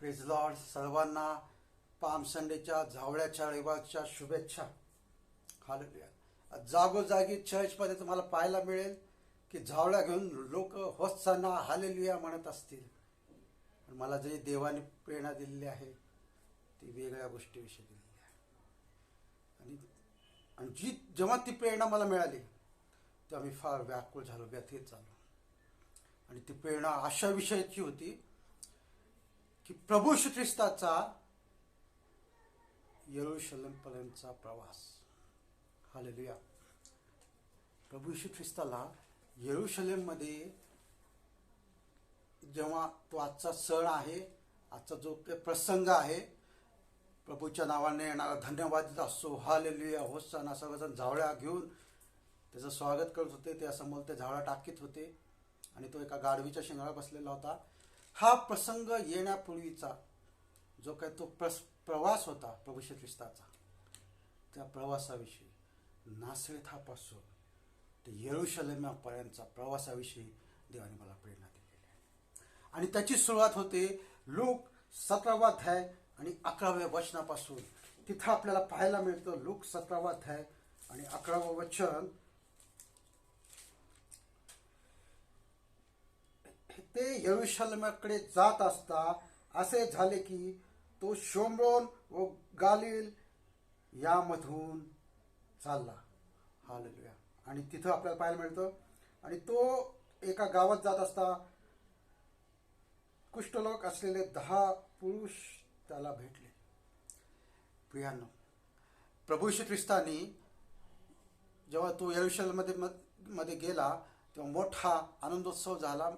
प्रेझलॉर्ड सर्वांना पाम संडेच्या झावळ्याच्या रविवारच्या शुभेच्छा. हालेलुया जागोजागी चर्चमध्ये तुम्हाला पाहायला मिळेल की झावळ्या घेऊन लोक होत्साना हालेलुया म्हणत असतील. पण मला जरी देवाने प्रेरणा दिलेली आहे ती वेगळ्या गोष्टीविषयी दिलेली आहे. आणि आणि जी जेव्हा ती प्रेरणा मला मिळाली तेव्हा मी फार व्याकुळ झालो व्यथित झालो. आणि ती प्रेरणा अशा विषयाची होती की प्रभू श्री ख्रिस्ताचा येरुशलेमपर्यंतचा प्रवास. हालेलुया. प्रभू श्री ख्रिस्ताला येरुशलेममध्ये जेव्हा तो आजचा सण आहे आजचा जो प्रसंग आहे प्रभूच्या नावाने येणारा धन्यवाद असो. हालेलुया. होसाना सर्वजण झावळ्या घेऊन त्याचं स्वागत करत होते. त्यासमोर ते झावळा टाकीत होते. आणि तो एका गाढवीच्या शिंगाळा बसलेला होता. हा प्रसंग येण्यापूर्वीचा जो काही तो प्रस प्रवास होता प्रभू श्री ख्रिस्ताचा त्या प्रवासाविषयी नासरेथापासून ते येरुशलेमापर्यंतचा प्रवासाविषयी देवाने मला प्रेरणा दिलेली आहे. आणि त्याची सुरुवात होते लूक सतरावा अध्याय आणि अकराव्या वचनापासून. तिथं आपल्याला पाहायला मिळतं लूक सतरावा अध्याय आणि अकरावं वचन. ते यरुशलमाकडे जात असता असे झाले की तो शोमरोन व गालिल यामधून चालला. हालेलुया. आणि तिथं आपल्याला पाहायला मिळतं आणि तो एका गावात जात असता. कुष्ठलोक असलेले दहा पुरुष त्याला भेटले. प्रियांनो प्रभू श्री ख्रिस्तानी जेव्हा तो यरुशलमध्ये मध्ये गेला तेव्हा मोठा आनंदोत्सव झाला.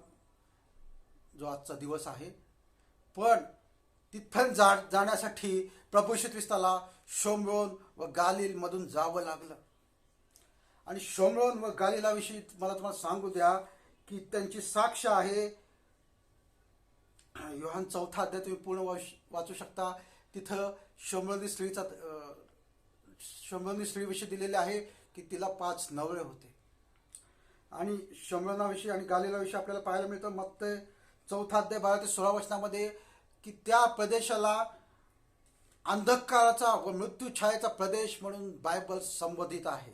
जो आजचा दिवस आहे. पण तिथपर्यंत जा जाण्यासाठी प्रभू ख्रिस्ताला शोमरोन व गालिलमधून जावं लागलं. आणि शोमरोन व गालिलाविषयी मला तुम्हाला सांगू द्या की त्यांची साक्ष आहे. योहान चौथा अध्याय तुम्ही पूर्ण वाचू शकता. तिथं शोमरोनी स्त्रीचा शंभरनी शोमरोनी स्त्रीविषयी दिलेले आहे की तिला पाच नवरे होते. आणि शंभरनाविषयी आणि गालिलाविषयी आपल्याला पाहायला मिळतं मग ते चौथा अध्याय बारा ते सोळा वचनामध्ये की त्या प्रदेशाला अंधकाराचा व मृत्यूछायेचा प्रदेश म्हणून बायबल संबोधित आहे.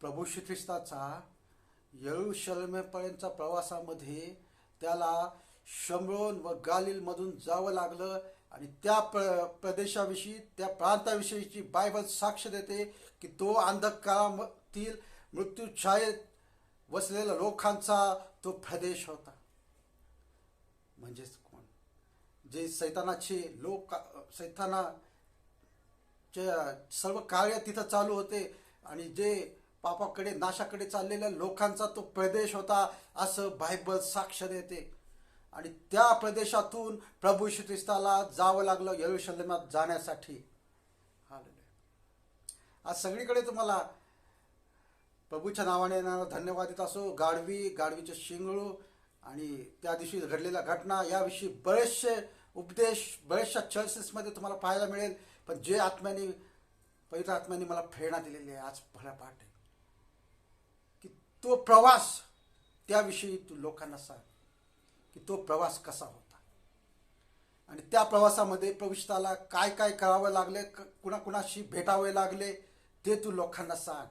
प्रभू श्री ख्रिस्ताचा येरुशलेमेपर्यंतच्या प्रवासामध्ये त्याला शमरोन व गालिलमधून जावं लागलं आणि त्या प्र प्रदेशाविषयी त्या प्रांताविषयीची बायबल साक्ष देते की तो अंधकारातील मृत्यूछायेत वसलेल्या लोकांचा तो प्रदेश होता. म्हणजेच कोण? जे सैतानाचे लोक सैतानाचे सर्व कार्य तिथं चालू होते आणि जे पापाकडे नाशाकडे चाललेल्या लोकांचा तो प्रदेश होता असं बायबल साक्ष देते. आणि त्या प्रदेशातून प्रभू श्री ख्रिस्ताला जावं लागलं येरुशलेमात जाण्यासाठी. आज सगळीकडे तुम्हाला प्रभूच्या नावाने येणारा धन्यवादित असो. गाढवी गाढवीचे शिंगळू आणि त्या दिवशी घडलेल्या घटना याविषयी बरेचसे उपदेश बरेचशा चर्चेसमध्ये तुम्हाला पाहायला मिळेल. पण जे आत्म्याने पवित्र आत्म्याने मला प्रेरणा दिलेली आहे आज भल्या पाठ आहे की तो प्रवास त्याविषयी तू लोकांना सांग. की तो प्रवास कसा होता? आणि त्या प्रवासामध्ये प्रविष्टाला काय काय करावं लागले? क- कुणाकुणाशी भेटावे लागले? ते तू लोकांना सांग.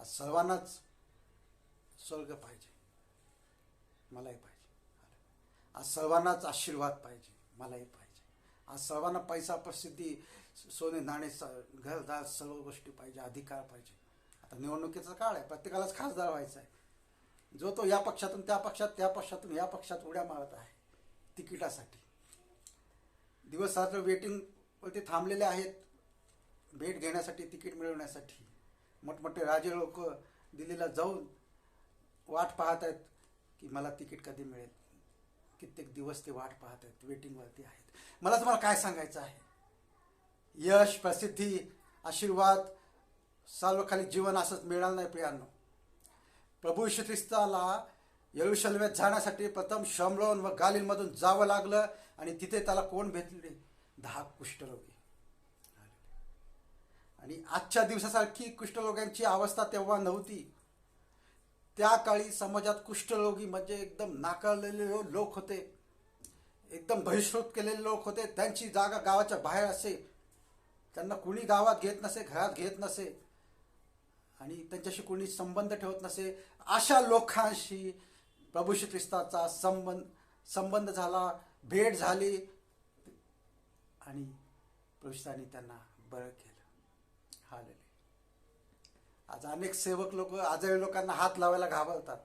आज सर्वांनाच स्वर्ग पाहिजे. मलाही पाहिजे. आज सर्वांनाच आशीर्वाद पाहिजे. मलाही पाहिजे. आज सर्वांना पैसा प्रसिद्धी सोने नाणे स- घरदार सर्व गोष्टी पाहिजे अधिकार पाहिजे. आता निवडणुकीचा काळ आहे. प्रत्येकालाच खासदार व्हायचा आहे. जो तो या पक्षातून त्या पक्षात त्या पक्षातून या पक्षात उड्या मारत आहे तिकिटासाठी. दिवस रात्र वेटिंगवरती थांबलेले आहेत. भेट घेण्यासाठी तिकीट मिळवण्यासाठी. मोठमोठे राजे लोक दिल्लीला जाऊन वाट पाहत आहेत की मला तिकीट कधी मिळेल. कित्येक दिवस ते वाट पाहत आहेत वेटिंगवरती आहेत. मला तुम्हाला काय सांगायचं आहे? यश प्रसिद्धी आशीर्वाद सर्वखाली जीवन असंच मिळणार नाही प्रियांनो. प्रभू श्री ख्रिस्ताला येरुशलेमेत जाण्यासाठी प्रथम शमलोन व गालिलमधून जावं लागलं आणि तिथे त्याला कोण भेटले? दहा कुष्ठरोगी. आणि आजच्या दिवसासारखी कुष्ठरोग्यांची अवस्था तेव्हा नव्हती. त्या काळी समाजात कुष्ठरोगी म्हणजे एकदम नाकारलेले लोक होते. एकदम बहिष्कृत केलेले लोक होते. त्यांची जागा गावाच्या बाहेर असे. त्यांना कुणी गावात घेत नसे घरात घेत नसे. आणि त्यांच्याशी कोणी संबंध ठेवत नसे. अशा लोकांशी प्रभू श्री ख्रिस्ताचा संबंध संबंध झाला भेट झाली. आणि प्रभूष्टांनी त्यांना बरं केलं. हालेले आज अनेक सेवक लोक आजारी लोकांना हात लावायला घाबरतात.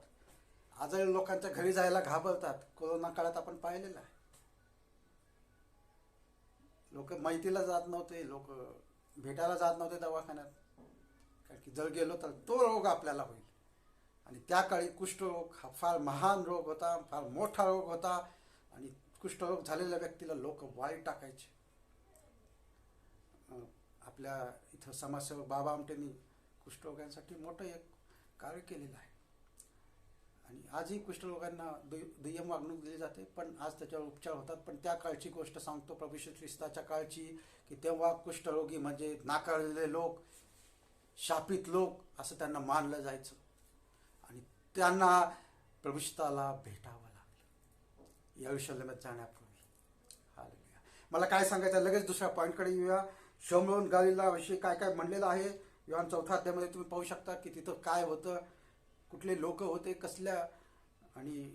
आजारी लोकांच्या घरी जायला घाबरतात. कोरोना काळात आपण पाहिलेलं आहे. लोक माहितीला जात नव्हते लोक भेटायला जात नव्हते दवाखान्यात. कारण की जर गेलो तर तो रोग आपल्याला होईल. आणि त्या काळी कुष्ठरोग हा फार महान रोग होता फार मोठा रोग होता. आणि कुष्ठरोग झालेल्या व्यक्तीला लोक वाईट टाकायचे. आपल्या इथं समाजसेवक बाबा आमटेंनी कुष्ठरोग्यांसाठी मोठं एक कार्य केलेलं आहे. आणि आजही कुष्ठरोगांना दुय- दुय्यम वागणूक दिली जाते पण आज त्याच्यावर उपचार होतात. पण त्या काळची गोष्ट सांगतो प्रभू श्री ख्रिस्ताच्या काळची की तेव्हा कुष्ठरोगी म्हणजे नाकारलेले लोक शापित लोक असं त्यांना मानलं जायचं. आणि त्यांना प्रभुष्ताला भेटावं लागलं. यरुशलेमात जाण्यापूर्वी. हा मला काय सांगायचं लगेच दुसऱ्या पॉईंटकडे येऊया. शमरोन गालीला विषयी काय काय म्हणलेलं आहे? युवान चौथा अध्यायामध्ये तुम्ही पाहू शकता की तिथं काय होतं कुठले लोक होते कसल्या आणि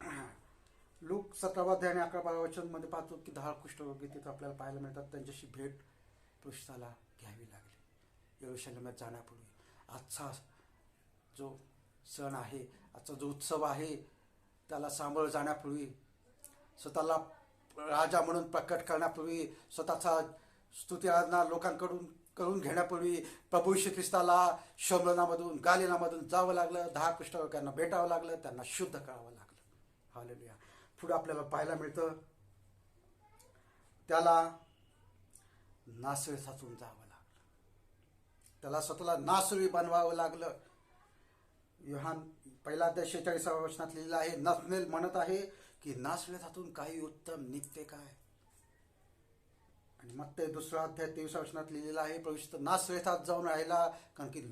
लोक सतरावा आणि अकरा बारा वचनमध्ये पाहतो की दहा कुष्ठरोगी तिथं आपल्याला पाहायला मिळतात. त्यांच्याशी भेट पृष्ठाला घ्यावी लागली. यरुशलेमात जाण्यापूर्वी. आजचा जो सण आहे आजचा जो उत्सव आहे त्याला सांभाळ जाण्यापूर्वी स्वतःला राजा म्हणून प्रकट करण्यापूर्वी स्वतःचा स्तुती आराधना लोकांकडून करून घेण्यापूर्वी प्रभू श्री ख्रिस्ताला शमलनामधून गालिनामधून जावं लागलं दहा कुष्ठरोग्यांना भेटावं लागलं त्यांना शुद्ध करावं लागलं. हालेलुया पुढं आपल्याला पाहायला मिळतं त्याला नासळीसाचून जावं लागलं. त्याला स्वतःला नासुरी बनवावं लागलं. युहान पहिला अध्याय शेचाळीसाव्या वचनात लिहिलं आहे नसनेल म्हणत आहे की नासळ्यातून काही उत्तम निघते काय? आणि मग ते दुसरा अध्याय तेवीस वचनात लिहिलेला आहे प्रविष्ट नासळेतात जाऊन राहिला कारण की